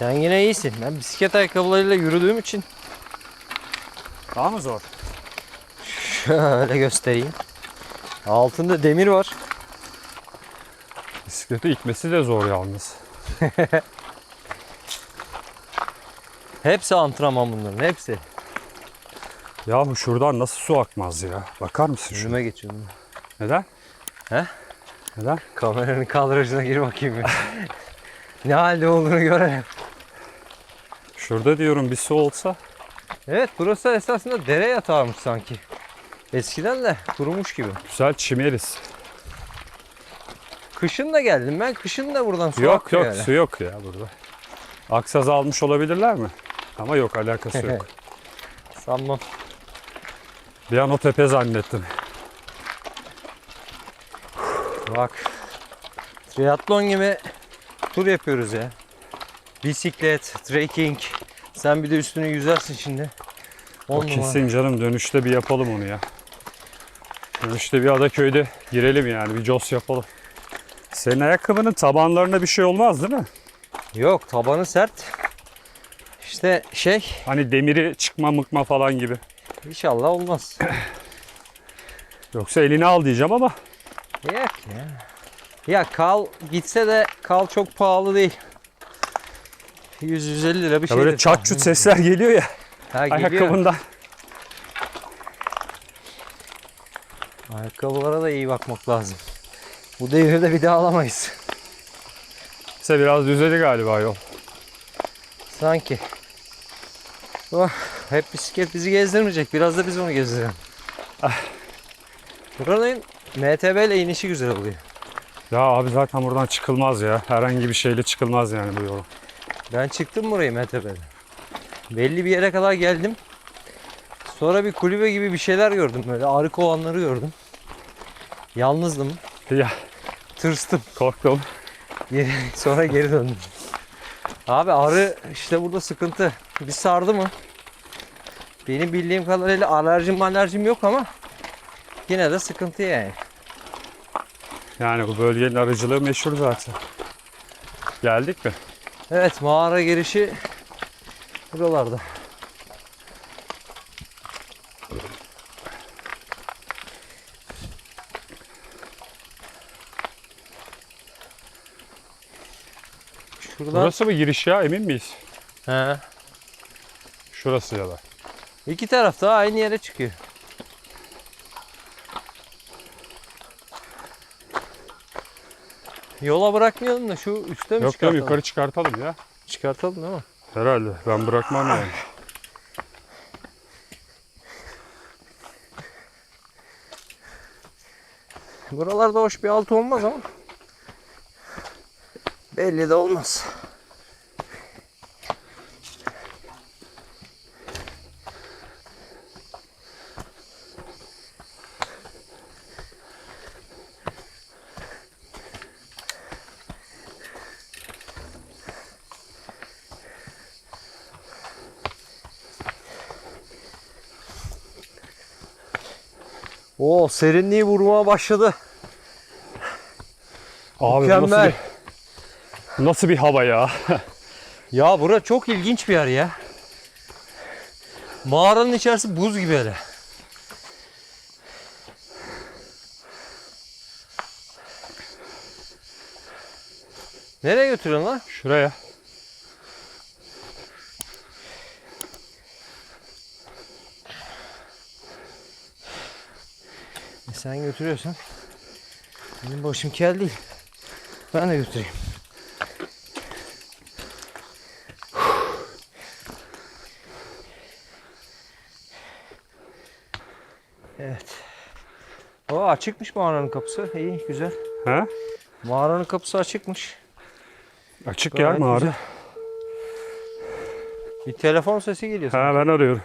Sen yine iyisin. Ben bisiklet ayakkabılarıyla yürüdüğüm için Daha mı zor? şöyle göstereyim. Altında demir var. Bisikleti itmesi de zor yalnız. Hepsi antrenman bunların hepsi. Yahu şuradan nasıl su akmaz ya? Bakar mısın şuna? Geçiyorum. Neden? He? Neden? Kameranın kadrajına gir bakayım. ne halde olduğunu görelim. Şurada diyorum bir su olsa. Evet burası esasında dere yatağıymış sanki. Eskiden de kurumuş gibi. Güzel çimeriz. Kışın da geldim ben. Kışın da buradan su yok akıyor yok yani. su yok ya burada. Aksaz almış olabilirler mi? Ama yok alakası yok. Sanmam. bir an o tepe zannettim. Bak. Triatlon gibi tur yapıyoruz ya. Bisiklet, trekking. Sen bir de üstünü yüzersin şimdi. O kesin canım dönüşte bir yapalım onu ya. Dönüşte bir Adaköy'de girelim yani bir jos yapalım. Senin ayakkabının tabanlarına bir şey olmaz değil mi? Yok tabanı sert. İşte şey Hani demiri çıkma mıkma falan gibi. inşallah olmaz. Yoksa elini al diyeceğim ama Yok ya. Ya kal gitse de kal çok pahalı değil. 100-150 lira bir şey. böyle çat çut sesler geliyor ya Ha, geliyor. ayakkabından. Ayakkabılara da iyi bakmak lazım. Bu devirde bir daha alamayız. İşte biraz düzeli galiba yol. Sanki. Oh, hep bisiklet bizi gezdirmeyecek. Biraz da biz onu gezdirelim. Ah. Buranın MTB ile inişi güzel oluyor. Ya abi zaten buradan çıkılmaz ya. Herhangi bir şeyle çıkılmaz yani bu yolun. Ben çıktım burayı MTB'de. Belli bir yere kadar geldim. Sonra bir kulübe gibi bir şeyler gördüm böyle. Arı kovanları gördüm. Yalnızdım. Ya Tırstım. korktum. Geri, sonra geri döndüm. Abi arı işte burada sıkıntı. Bir sardı mı? Benim bildiğim kadarıyla alerjim alerjim yok ama yine de sıkıntı yani. Yani bu bölgenin arıcılığı meşhur zaten. Geldik mi? Evet mağara girişi buralarda. Şuradan Burası mı giriş ya emin miyiz? He. Şurası ya da. İki taraf da aynı yere çıkıyor. Yola bırakmayalım da şu üstte mi Yok yok çıkartalım? yukarı çıkartalım ya. Çıkartalım değil mi? Herhalde ben bırakmam yani. Buralarda hoş bir altı olmaz ama. Belli de olmaz. Oo serinliği vurmaya başladı. Abi bu nasıl Mükemmel. bir, nasıl bir hava ya? Ya bura çok ilginç bir yer ya. Mağaranın içerisi buz gibi hele. Nereye götürüyorsun lan? Şuraya. Sen götürüyorsan benim başım kel değil. Ben de götüreyim. Evet. O açıkmış mağaranın kapısı. İyi, güzel. Ha? Mağaranın kapısı açıkmış. Açık Gayet yer mi ağrı? güzel. Bir telefon sesi geliyor. Ha sanki. ben arıyorum.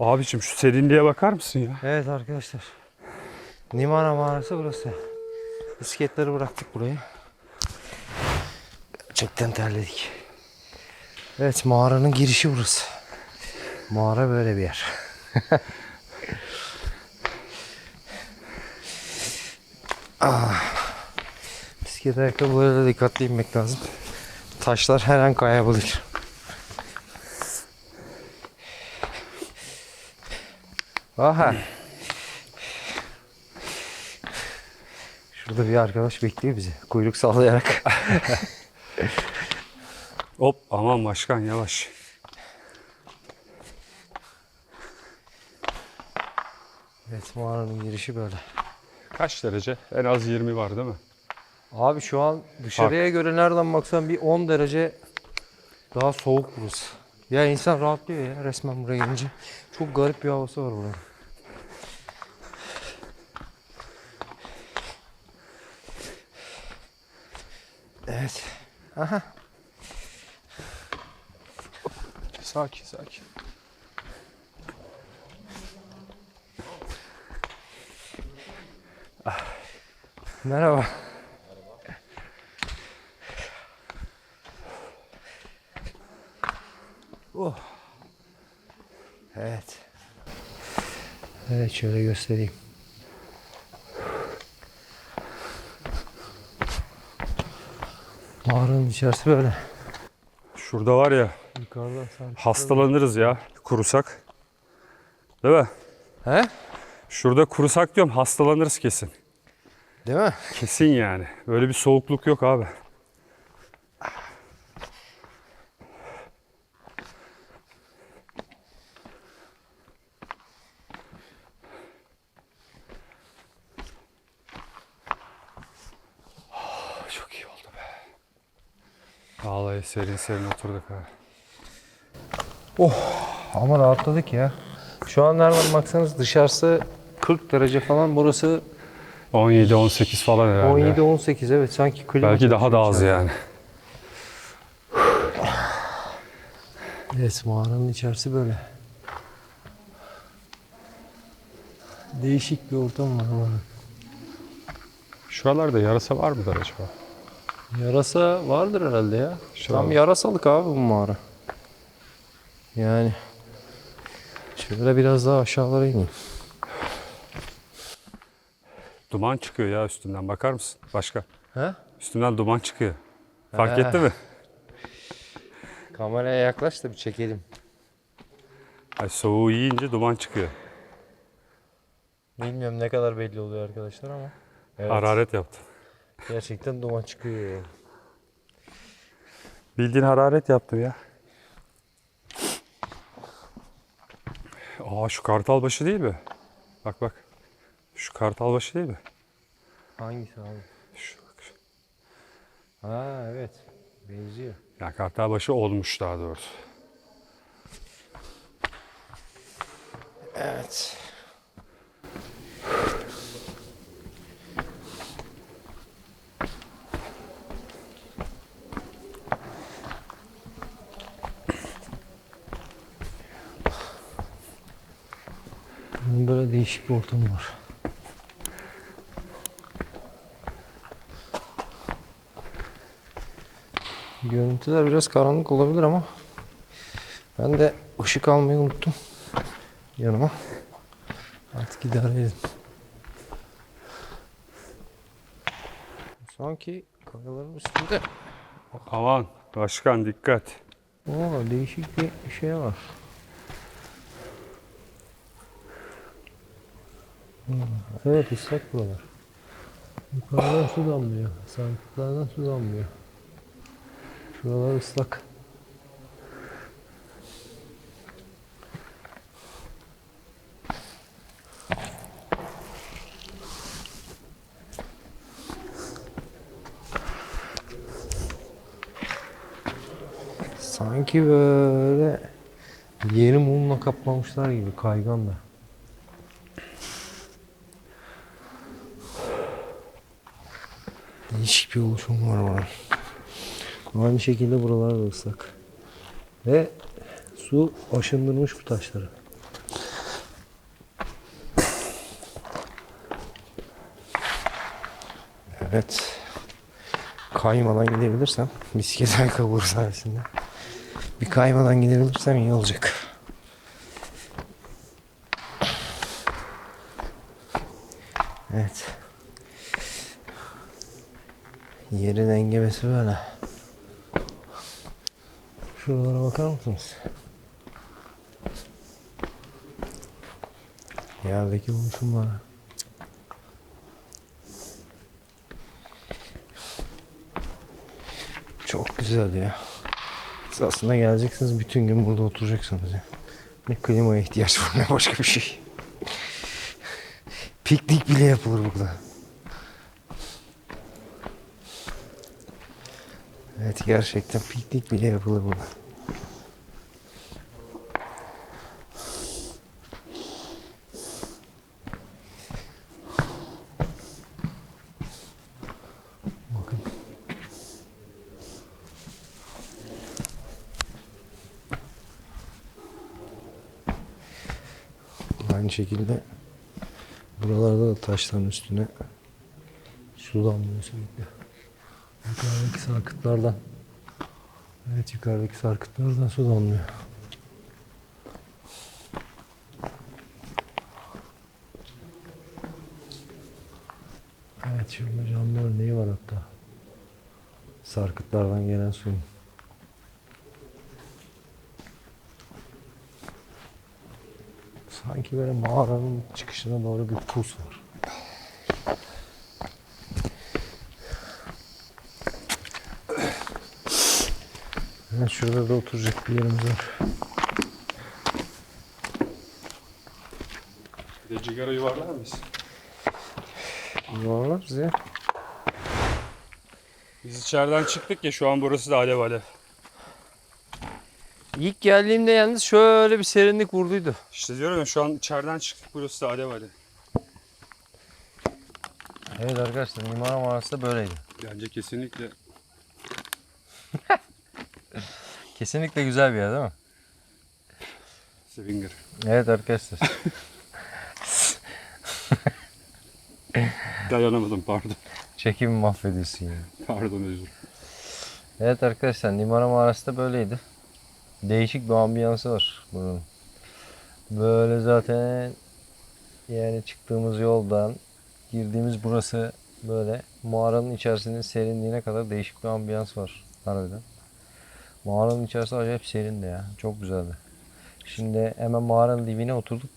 Abicim şu serinliğe bakar mısın ya? Evet arkadaşlar. Nimana mağarası burası. Bisikletleri bıraktık buraya. Gerçekten terledik. Evet mağaranın girişi burası. Mağara böyle bir yer. ah. Bisiklet ayakkabılarıyla dikkatli inmek lazım. Taşlar her an kayabilir. Aha. Şurada bir arkadaş bekliyor bizi. Kuyruk sallayarak. Hop aman başkan yavaş. evet mağaranın girişi böyle. Kaç derece? En az 20 var değil mi? Abi şu an dışarıya göre nereden baksan bir 10 derece daha soğuk burası. Ya insan rahatlıyor ya resmen buraya gelince. Çok garip bir havası var buranın. Evet. Aha. Sakin sakin. Merhaba. Oh. Evet. Evet şöyle göstereyim. Mağaranın içerisi böyle. Şurada var ya Yukarıda sen. hastalanırız ya kurusak. Değil mi? He? Şurada kurusak diyorum hastalanırız kesin. Değil mi? Kesin yani. Böyle bir soğukluk yok abi. Oh, Çok iyi oldu be. Vallahi serin serin oturduk ha. Ama rahatladık ya. Şu an nereden baksanız dışarısı 40 derece falan. Burası 17-18 falan herhalde. 17-18 evet sanki klima Belki daha da az yani. Evet mağaranın içerisi böyle. Değişik bir ortam var. Şuralarda yarasa var mıdır acaba? Yarasa vardır herhalde ya. Şu Tam an- yarasalık abi bu mağara. Yani şöyle biraz daha aşağılara ineyim. Duman çıkıyor ya üstünden bakar mısın? Başka. He? Üstünden duman çıkıyor. Fark He. etti mi? Kameraya yaklaş da bir çekelim. Ay, soğuğu yiyince duman çıkıyor. Bilmiyorum ne kadar belli oluyor arkadaşlar ama. Evet, Hararet yaptı. Gerçekten duman çıkıyor yani. Bildiğin hararet yaptım ya. Aa şu kartal başı değil mi? Bak bak. Şu kartal başı değil mi? Hangisi abi? Şu bak. Ha evet. Benziyor. Ya kartal başı olmuş daha doğrusu. Evet. Değişik bir ortam var. Görüntüler biraz karanlık olabilir ama ben de ışık almayı unuttum yanıma. Artık idare edin. Sanki kayaların üstünde Aman başkan dikkat. Oo, değişik bir şey var. Evet ıslak buralar. Yukarıdan su damlıyor. Sarkıtlardan su damlıyor. Şuralar ıslak. Sanki böyle yeri mumla kaplamışlar gibi kaygan da. Değişik bir oluşum var burada. Aynı şekilde buralar da ıslak. Ve su aşındırmış bu taşları. Evet. Kaymadan gidebilirsem bisiklet ayakkabıları sayesinde. Bir kaymadan gidebilirsem iyi olacak. Yerin engebesi böyle. Şuralara bakar mısınız? Yerdeki oluşumlara. Çok güzel ya. Siz aslında geleceksiniz bütün gün burada oturacaksınız ya. Ne klimaya ihtiyaç var ne başka bir şey. Piknik bile yapılır burada. Evet gerçekten piknik bile yapılır burada. Aynı şekilde buralarda da taşların üstüne su damlıyor sürekli. Yukarıdaki sarkıtlardan. Evet yukarıdaki sarkıtlardan su damlıyor. Evet şurada canlı örneği var hatta. Sarkıtlardan gelen suyun. Sanki böyle mağaranın çıkışına doğru bir pus var. Şurada da oturacak bir yerimiz var. Bir de cigara yuvarlar mıyız? Varlar ya. Biz içeriden çıktık ya şu an burası da alev alev. İlk geldiğimde yalnız şöyle bir serinlik vurduydu. İşte diyorum ya şu an içeriden çıktık burası da alev alev. Evet arkadaşlar Mimar Mağarası da böyleydi. Bence kesinlikle Kesinlikle güzel bir yer değil mi? Swinger. Evet arkadaşlar. Dayanamadım pardon. Çekimi mahvediyorsun ya. Pardon özür. Evet arkadaşlar Nimara Mağarası da böyleydi. Değişik bir ambiyansı var bunun. Böyle zaten yani çıktığımız yoldan girdiğimiz burası böyle mağaranın içerisinin serinliğine kadar değişik bir ambiyans var harbiden. Mağaranın içerisi acayip serindi ya. Çok güzeldi. Şimdi hemen mağaranın dibine oturduk.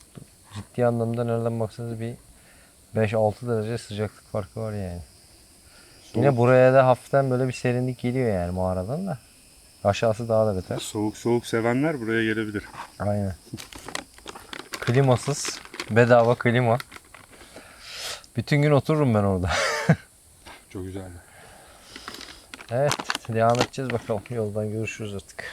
Ciddi anlamda nereden baksanız bir 5-6 derece sıcaklık farkı var yani. Yine buraya da hafiften böyle bir serinlik geliyor yani mağaradan da. Aşağısı daha da beter. Soğuk soğuk sevenler buraya gelebilir. Aynen. Klimasız. Bedava klima. Bütün gün otururum ben orada. Çok güzeldi. Evet. Devam edeceğiz bakalım. Yoldan görüşürüz artık.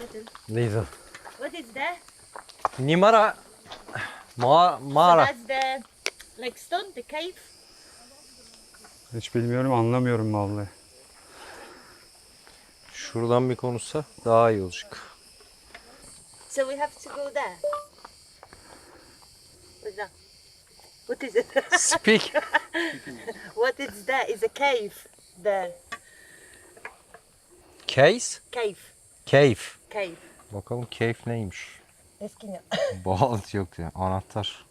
Little. Neydi? What is that? Nimara Ma So mağara. that's the like stone, the cave. Hiç bilmiyorum anlamıyorum vallahi. Şuradan bir konuşsa daha iyi olacak. So we have to go there. What's that? What is it? Speak. what is that? Is a cave there. Case? Cave. Cave. Cave. Bakalım cave neymiş? Eskine. Bağlantı yok ya. Anahtar.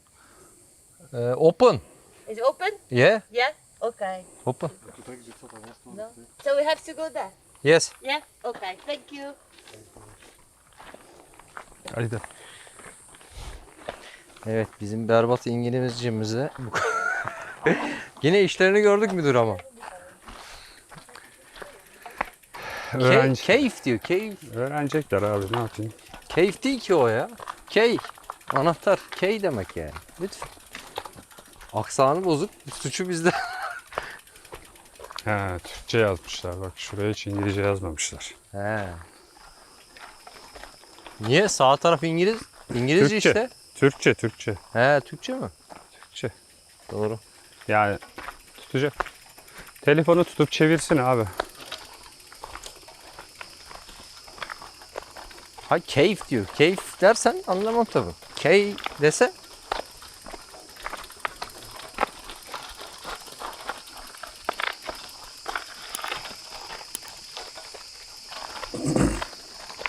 Ee, open. Is it open? Yeah. Yeah? Okay. Open. No. So we have to go there. Yes. Yeah? Okay. Thank you. Hadi de. Evet bizim berbat İngilizcemize Yine işlerini gördük müdür ama. Key, Öğrenci, keyif diyor. Keyif. öğrenecekler abi ne yapayım. Keyif değil ki o ya. Key. Anahtar. Key demek yani. Lütfen. Aksanı bozuk. Suçu bizde. He Türkçe yazmışlar bak şuraya hiç İngilizce yazmamışlar. He. Niye? Sağ taraf İngiliz. İngilizce Türkçe. işte. Türkçe Türkçe He Türkçe mi? Türkçe. Doğru. Yani tutacak. Telefonu tutup çevirsin abi. Ha keyif diyor. Keyif dersen anlamam tabii. Key dese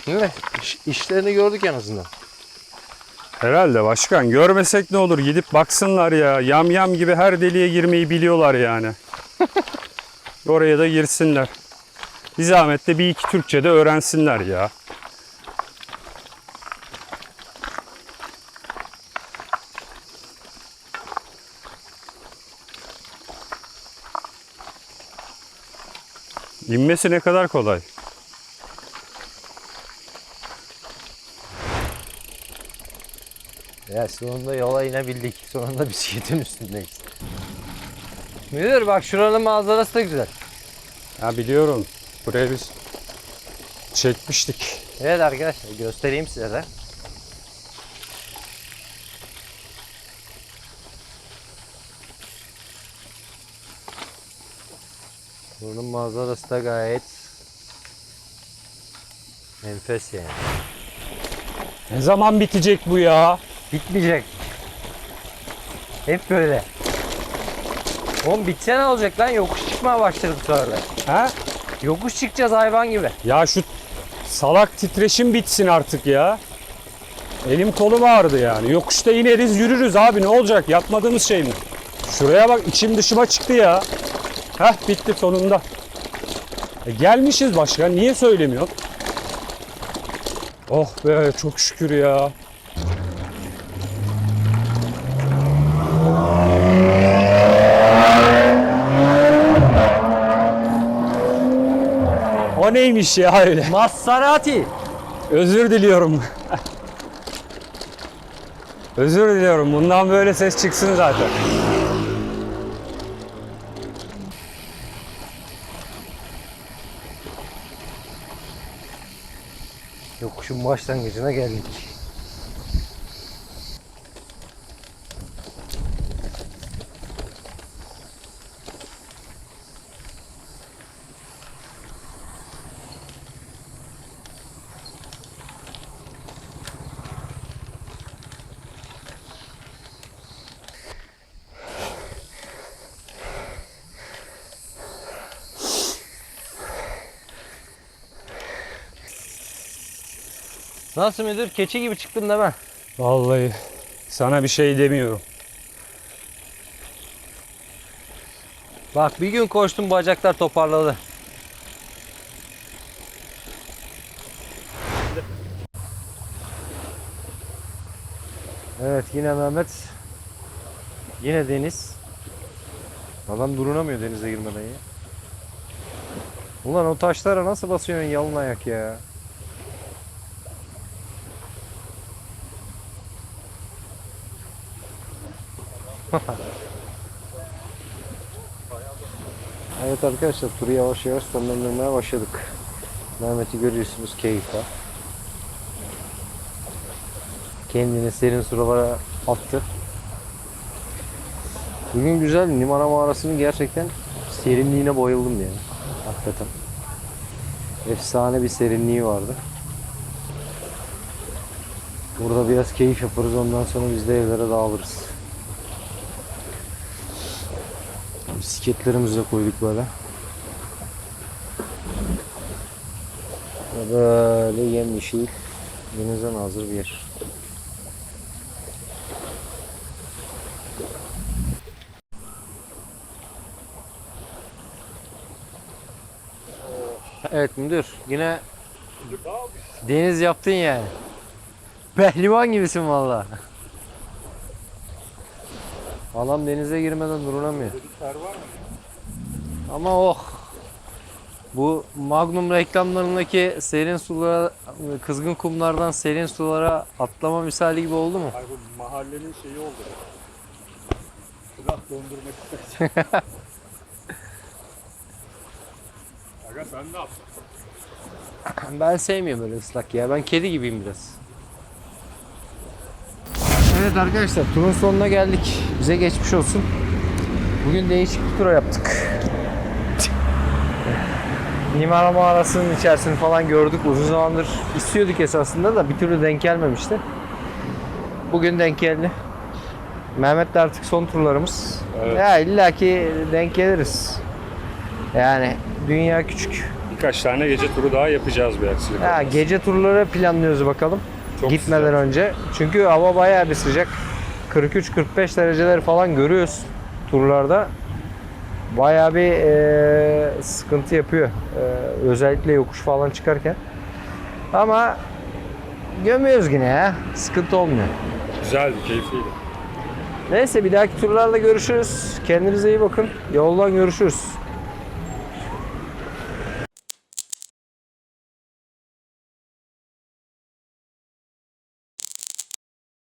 Evet, iş- işlerini gördük en azından. Herhalde başkan. Görmesek ne olur? Gidip baksınlar ya. Yam yam gibi her deliğe girmeyi biliyorlar yani. Oraya da girsinler. Bir zahmet de bir iki Türkçe de öğrensinler ya. İnmesi ne kadar kolay. Ya sonunda yola inebildik. Sonunda bisikletin üstündeyiz. Müdür bak şuranın manzarası da güzel. Ya biliyorum. Buraya biz çekmiştik. Evet arkadaşlar göstereyim size de. Buranın manzarası da gayet enfes yani. Ne zaman bitecek bu ya? Bitmeyecek. Hep böyle. Oğlum bitse ne olacak lan? Yokuş çıkmaya başladık sonra. Ha? Yokuş çıkacağız hayvan gibi. Ya şu salak titreşim bitsin artık ya. Elim kolum ağrıdı yani. Yokuşta ineriz yürürüz abi ne olacak? Yapmadığımız şey mi? Şuraya bak içim dışıma çıktı ya. Heh bitti sonunda. E gelmişiz başka niye söylemiyor? Oh be çok şükür ya. O neymiş ya öyle? Maserati. Özür diliyorum. Özür diliyorum. Bundan böyle ses çıksın zaten. Yokuşun başlangıcına geldik. Nasıl müdür? Keçi gibi çıktın değil mi? Vallahi sana bir şey demiyorum. Bak bir gün koştum bacaklar toparladı. Evet yine Mehmet. Yine deniz. Adam durunamıyor denize girmeden ya. Ulan o taşlara nasıl basıyorsun yalın ayak ya? Evet arkadaşlar turu yavaş yavaş sonlandırmaya başladık. Mehmet'i görüyorsunuz keyifle. Kendini serin sulara attı. Bugün güzel Nimara mağarasının gerçekten serinliğine bayıldım yani. Hakikaten. Efsane bir serinliği vardı. Burada biraz keyif yaparız ondan sonra biz de evlere dağılırız. Bisikletlerimizi de koyduk böyle. Böyle yemyeşil denize nazır bir yer. Evet müdür yine deniz yaptın yani. Pehlivan gibisin valla. Adam denize girmeden durunamıyor. Ama oh. Bu Magnum reklamlarındaki serin sulara, kızgın kumlardan serin sulara atlama misali gibi oldu mu? Ay bu mahallenin şeyi oldu. Sıcak dondurmak istedim. Aga sen ne yaptın? Ben sevmiyorum öyle ıslak ya. Ben kedi gibiyim biraz. Evet arkadaşlar turun sonuna geldik. Bize geçmiş olsun. Bugün değişik bir tura yaptık. Mimar mağarasının içerisini falan gördük. Uzun zamandır istiyorduk esasında da bir türlü denk gelmemişti. Bugün denk geldi. Mehmet de artık son turlarımız. Evet. Ya illaki denk geliriz. Yani dünya küçük. Birkaç tane gece turu daha yapacağız bir aksilik. Ya gece turları planlıyoruz bakalım. Çok Gitmeden sıcak. önce. Çünkü hava bayağı bir sıcak. 43-45 dereceleri falan görüyoruz turlarda. Bayağı bir e, sıkıntı yapıyor. E, özellikle yokuş falan çıkarken. Ama gömüyoruz yine ya. Sıkıntı olmuyor. Güzeldi, keyifliydi. Neyse bir dahaki turlarda görüşürüz. Kendinize iyi bakın. Yoldan görüşürüz.